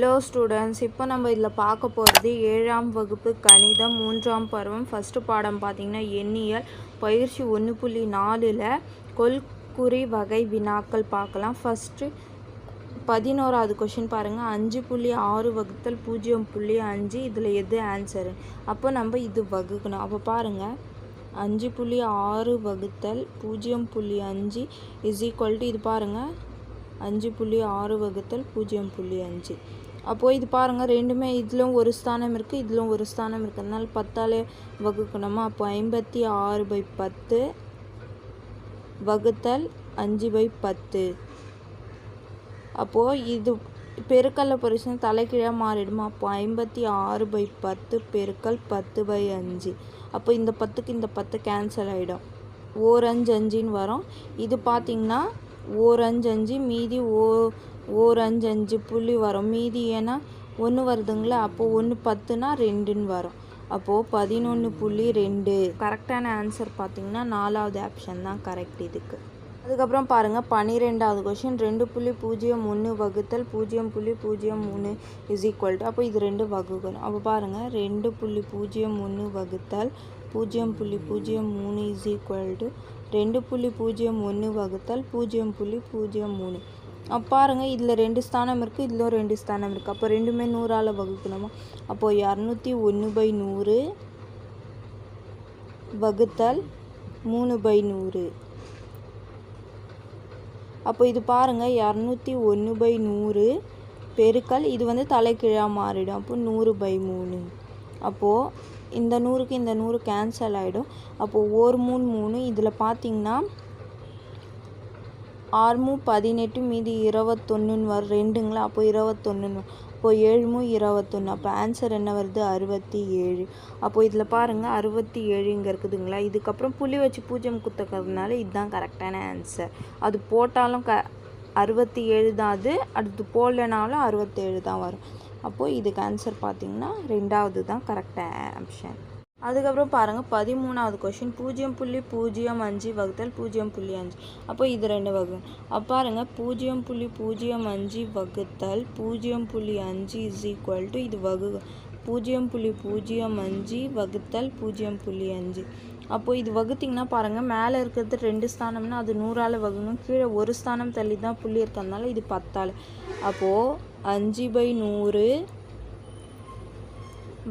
Hello students இப்போ நம்ம இதில் பார்க்க போகிறது ஏழாம் வகுப்பு கணிதம் மூன்றாம் பருவம் ஃபஸ்ட்டு பாடம் பார்த்திங்கன்னா எண்ணியல் பயிற்சி ஒன்று புள்ளி நாலில் கொல்குறி வகை வினாக்கள் பார்க்கலாம். ஃபஸ்ட்டு பதினோராவது கொஷின் பாருங்கள் அஞ்சு புள்ளி ஆறு வகுத்தல் பூஜ்ஜியம் புள்ளி அஞ்சு இதில் எது ஆன்சரு அப்போ நம்ம இது வகுக்கணும். அப்போ பாருங்கள் அஞ்சு புள்ளி ஆறு வகுத்தல் பூஜ்ஜியம் புள்ளி அஞ்சு இஸ் ஈக்குவல் டு இது பாருங்கள் அஞ்சு புள்ளி ஆறு வகுத்தல் பூஜ்ஜியம் புள்ளி அஞ்சு. அப்போது இது பாருங்கள் ரெண்டுமே இதிலும் ஒரு ஸ்தானம் இருக்குது இதிலும் ஒரு ஸ்தானம் இருக்குது பத்தாலே வகுக்கணுமா? அப்போ ஐம்பத்தி ஆறு பை பத்து வகுத்தல் அஞ்சு பை பத்து. அப்போது இது பெருக்கல்ல பொரிச்சு தலைக்கீழாக மாறிடுமா? அப்போ ஐம்பத்தி ஆறு பை பத்து பெருக்கல் பத்து பை அஞ்சு. அப்போ இந்த பத்துக்கு இந்த பத்து கேன்சல் ஆகிடும் ஓர் அஞ்சு அஞ்சுன்னு வரும். இது பார்த்திங்கன்னா ஓர் அஞ்சு அஞ்சு மீதி ஓ ஓர் அஞ்சு அஞ்சு புள்ளி வரும். மீதி ஏன்னா ஒன்று வருதுங்களா? அப்போது ஒன்று பத்துனா ரெண்டுன்னு வரும். அப்போது பதினொன்று புள்ளி ரெண்டு. கரெக்டான ஆன்சர் பார்த்திங்கன்னா நாலாவது ஆப்ஷன் தான் கரெக்ட் இதுக்கு. அதுக்கப்புறம் பாருங்கள் பன்னிரெண்டாவது கொஷின் ரெண்டு புள்ளி பூஜ்ஜியம் ஒன்று வகுத்தல் பூஜ்ஜியம் புள்ளி பூஜ்ஜியம் மூணு இஸ் ஈக்குவல் டு அப்போ இது ரெண்டு வகுக்கணும். அப்போ பாருங்கள் ரெண்டு புள்ளி பூஜ்ஜியம் ஒன்று வகுத்தல் பூஜ்ஜியம் புள்ளி பூஜ்ஜியம் மூணு இஸ் ஈக்குவல் டு ரெண்டு புள்ளி பூஜ்ஜியம் ஒன்று வகுத்தல் பூஜ்ஜியம் புள்ளி பூஜ்ஜியம் மூணு. அப்போ பாருங்கள் இதில் ரெண்டு ஸ்தானம் இருக்குது இதில் ரெண்டு ஸ்தானம் இருக்குது அப்போ ரெண்டுமே நூறால் வகுக்கணுமா? அப்போது இரநூத்தி ஒன்று பை நூறு வகுத்தல் மூணு பை நூறு. அப்போ இது பாருங்கள் இரநூத்தி ஒன்று பை நூறு பெருக்கல் இது வந்து தலைக்கீழாக மாறிடும். அப்போ நூறு பை மூணு. அப்போது இந்த நூறுக்கு இந்த நூறு கேன்சல் ஆகிடும் அப்போது ஒரு மூணு மூணு இதில் பார்த்தீங்கன்னா ஆறுமூ பதினெட்டு மீதி இருபத்தொன்னுன்னு வரும் ரெண்டுங்களா? அப்போ இருபத்தொன்னுன்னு அப்போது ஏழுமூ இருபத்தொன்று அப்போ ஆன்சர் என்ன வருது? அறுபத்தி ஏழு. அப்போது இதில் பாருங்கள் அறுபத்தி ஏழு இங்கே இருக்குதுங்களா? இதுக்கப்புறம் புள்ளி வச்சு பூஜ்ஜியம் குத்துக்கிறதுனால இதுதான் கரெக்டான ஆன்சர் அது போட்டாலும் க அறுபத்தி ஏழு தான் அது அடுத்து போடலனாலும் அறுபத்தேழு தான் வரும். அப்போது இதுக்கு ஆன்சர் பார்த்திங்கன்னா ரெண்டாவது தான் கரெக்டாக ஆப்ஷன் அதுக்கப்புறம் பாருங்கள் பதிமூணாவது கொஷின் பூஜ்ஜியம் புள்ளி பூஜ்ஜியம் அஞ்சு வகுத்தல் பூஜ்ஜியம் புள்ளி அஞ்சு. அப்போ இது ரெண்டு வகு அப்போ பாருங்கள் பூஜ்ஜியம் புள்ளி பூஜ்ஜியம் அஞ்சு வகுத்தல் பூஜ்ஜியம் புள்ளி அஞ்சு இஸ் ஈக்குவல் டு இது வகு பூஜ்ஜியம் புள்ளி பூஜ்ஜியம் அஞ்சு வகுத்தல் பூஜ்ஜியம் புள்ளி அஞ்சு. அப்போது இது வகுத்திங்கன்னா பாருங்கள் மேலே இருக்கிறது ரெண்டு ஸ்தானம்னா அது நூறால் வகுணும் கீழே ஒரு ஸ்தானம் தள்ளி தான் புள்ளி இருக்கிறதுனால இது பத்தால். அப்போது அஞ்சு பை நூறு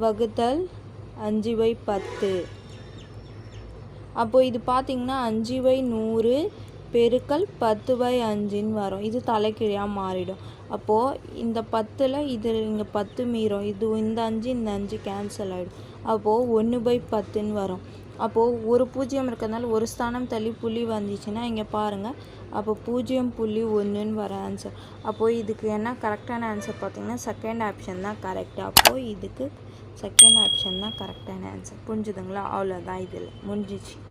வகுத்தல் அஞ்சு பை பத்து. அப்போது இது பார்த்திங்கன்னா அஞ்சு பை நூறு பெருக்கல் பத்து பை அஞ்சுன்னு வரும். இது தலைக்கீழாக மாறிடும். அப்போது இந்த பத்தில் இது இங்கே பத்து மீறும். இது இந்த அஞ்சு இந்த அஞ்சு கேன்சல் ஆகிடும் அப்போது ஒன்று பை பத்துன்னு வரும். அப்போது ஒரு பூஜ்ஜியம் இருக்கிறதுனால ஒரு ஸ்தானம் தள்ளி புள்ளி வந்துச்சுன்னா இங்கே பாருங்கள் அப்போ பூஜ்ஜியம் புள்ளி ஒன்றுன்னு வர ஆன்சர் அப்போது இதுக்கு என்ன கரெக்டான ஆன்சர் பார்த்திங்கன்னா செகண்ட் ஆப்ஷன் தான் கரெக்டாக அப்போது இதுக்கு செகண்ட் ஆப்ஷன் தான் கரெக்டான ஆன்சர் புரிஞ்சுதுங்களா? அவ்வளோதான் இதில். முடிஞ்சிச்சு.